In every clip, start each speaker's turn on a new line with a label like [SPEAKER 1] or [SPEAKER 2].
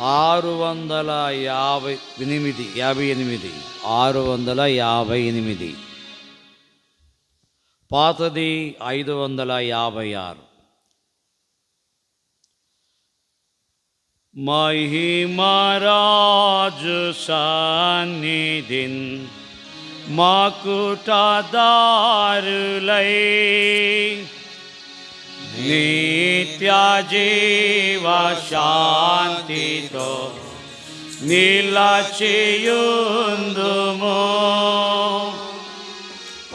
[SPEAKER 1] ఆరు వందల యాభై ఎనిమిది యాభై ఎనిమిది. ఆరు వందల యాభై ఎనిమిది. పాతది ఐదు వందల యాభై ఆరు. మహిమరాజు సన్నిధిన్ మాకుటదారులై न्याजिवा शितो नीला च मो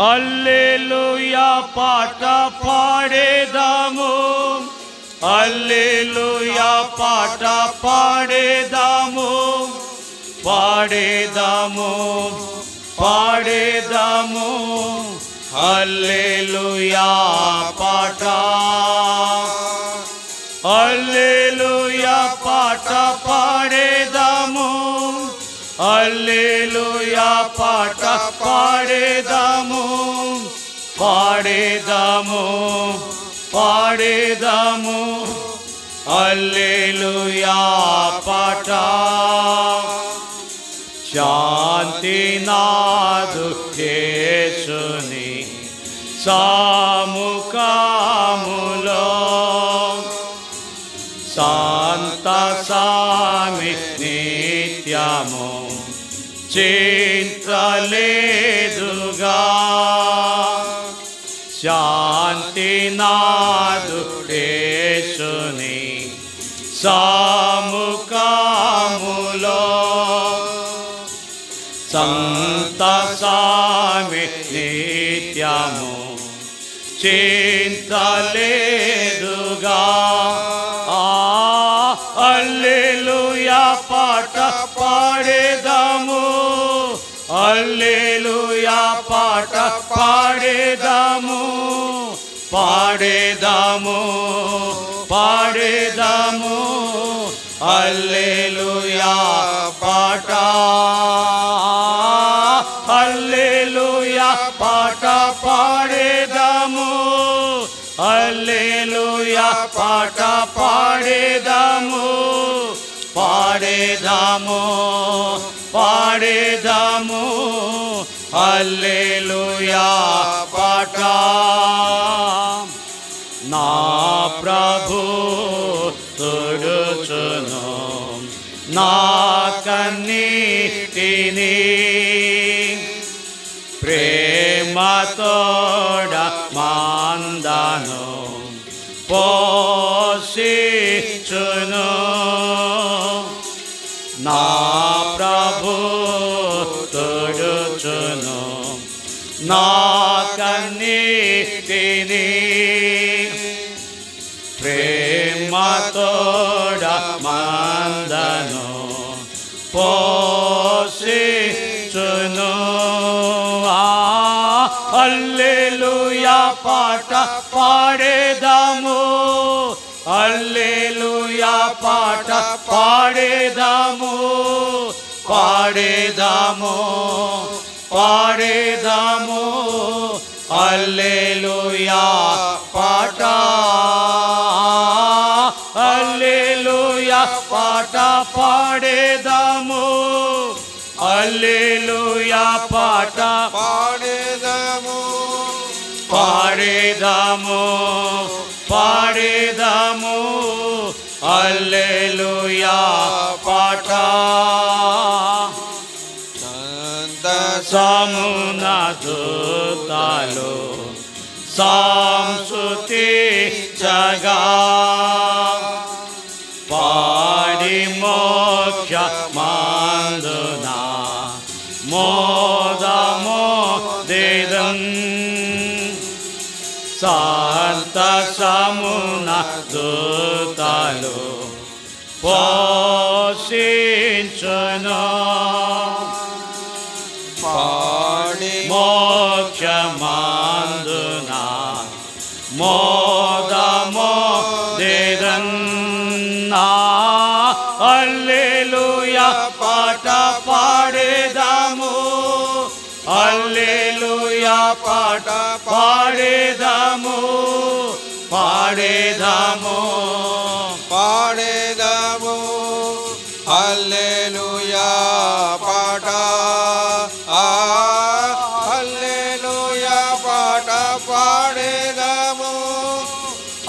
[SPEAKER 1] अल् लुया पाट पडे दमो अल् लुया पाट पडे दमो पडे दमो पाडे दमो अल्लो पाटा అల్లెలుయా పాట పాడేదాము పాడేదాము పాడేదాము. అల్లెలుయా పాట. శాంతి నాదు యేసుని సాముకాములో శాంత సామి నిత్యము చింతలేదుగా. శాంతి నాదుని సాముకాములో సంత సామి నిత్యము చింతలేదుగా. అల్లెలుయా పాట పాడే అల్లెలుయా పాట పాడేదాము పాడేదాము పాడేదాము. అల్లేలుయా పాట అల్లేలుయా పాట పాడేదాము అల్లేలుయా పాట పాడేదాము. పాడేదాము పాడేదాము హల్లెలూయా పాట. నా ప్రభు తుడుచును. నా కన్నీటిని ప్రేమతోడ మాందను పోషిచును. నా పాడేదాము. అల్లేలుయా పాట పాడేదాము. పాడేదాము పాడేదాము. అల్లేలుయా పాట. అల్లేలుయా పాట పాడేదాము. అల్లేలుయా పాట పాడే मो परे दमो अलो याठ समूता लो शूते దూతాలు పోషించును.
[SPEAKER 2] పాడి
[SPEAKER 1] మోక్షమాందున మోదమో దేదన్నా. అల్లెలుయా పాట పాడేదాము. అల్లెలుయా పాట పాడేదాము. పాడేదాము.
[SPEAKER 2] పాడేదాము. హల్లెలూయా పాట. ఆ హల్లెలూయా పాట పాడేదాము.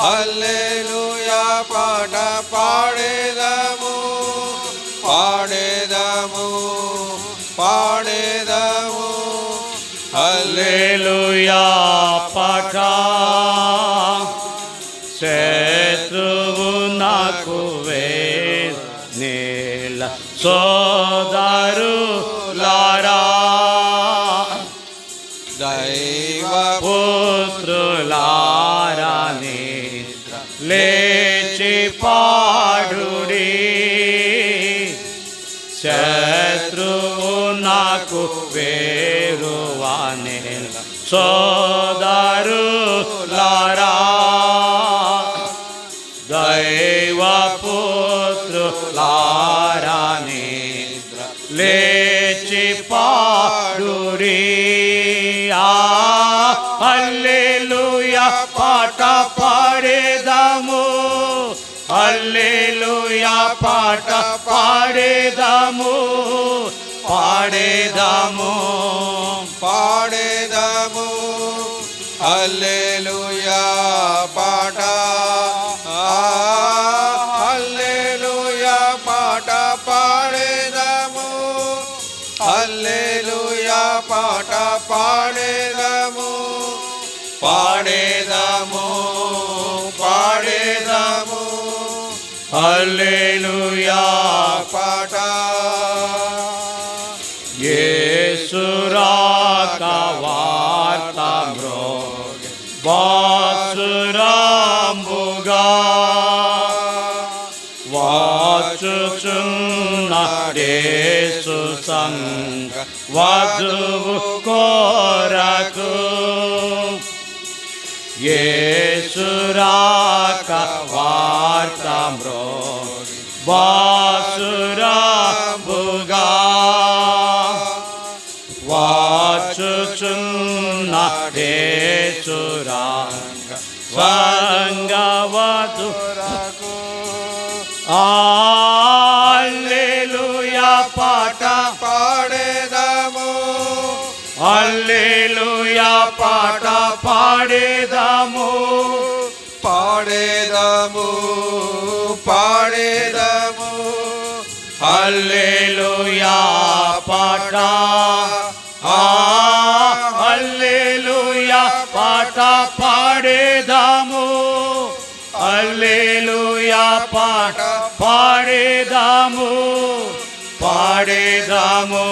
[SPEAKER 2] హల్లెలూయా పాట పాడేదాము. పాడేదాము. పాడేదాము.
[SPEAKER 1] హల్లెలూయా పాట. నేల సోదరులారా
[SPEAKER 2] దైవ
[SPEAKER 1] పుత్రులారా లేచి పాడుడి. శత్రువు నాకు వేరువానే సోదరులారా హల్లెలూయా పాట పాడేదాము పాడేదాము. పాడేదాము
[SPEAKER 2] హల్లెలూయా పాట ఆ, హల్లెలూయా పాట పాడేదాము హల్లెలూయా పాట పాడేదాము పాడేదాము.
[SPEAKER 1] హల్లెలూయా.
[SPEAKER 2] పాట.
[SPEAKER 1] యేసురాక వార్త మ్రోగ వాసురాంబుగా. వాచుచున్న యేసు సంగ వధువు కోరకు. యేసురాక వార్త మ్రోగ వాసురాంబుగా వాచుచున్న దేశురాంగ స్వంగవతు అల్లెలుయా పాట
[SPEAKER 2] పాడేదము
[SPEAKER 1] అల్లెలుయా పాట పాడేదాము
[SPEAKER 2] పాడేదము పాడేదము
[SPEAKER 1] హల్లెలూయా పాట. ఆ హల్లెలూయా పాట పాడేదాము. హల్లెలూయా పాట పాడేదాము. పాడేదాము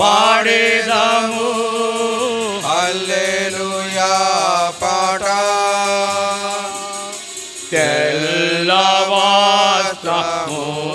[SPEAKER 1] పాడేదాము.
[SPEAKER 2] హల్లెలూయా పాట.
[SPEAKER 1] తెల్లవాస్త్రములు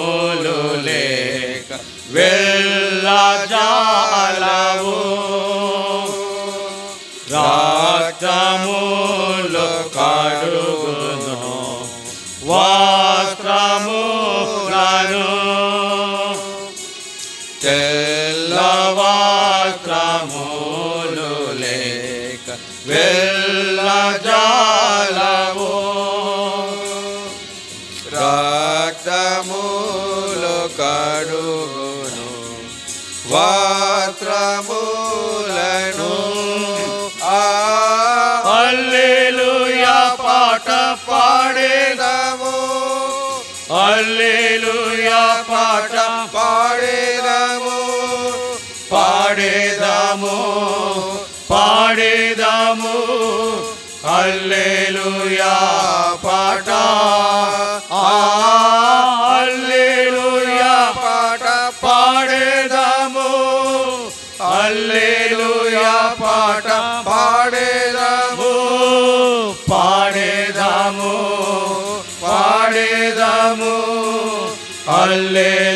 [SPEAKER 2] రక్తములు కడుగును వాత్రములను ఆ
[SPEAKER 1] పాట పాడేదము. హల్లెలూయా పాట
[SPEAKER 2] పాడేదము.
[SPEAKER 1] పాడేదాము పాడేదాము. హల్లెలూయా పాట. హల్లెలూయా
[SPEAKER 2] పాట.
[SPEAKER 1] పాడేదాము. హల్లెలూయా పాట.
[SPEAKER 2] పాడేదాము.
[SPEAKER 1] పాడేదాము. పాడేదాము. హల్లెలూయా.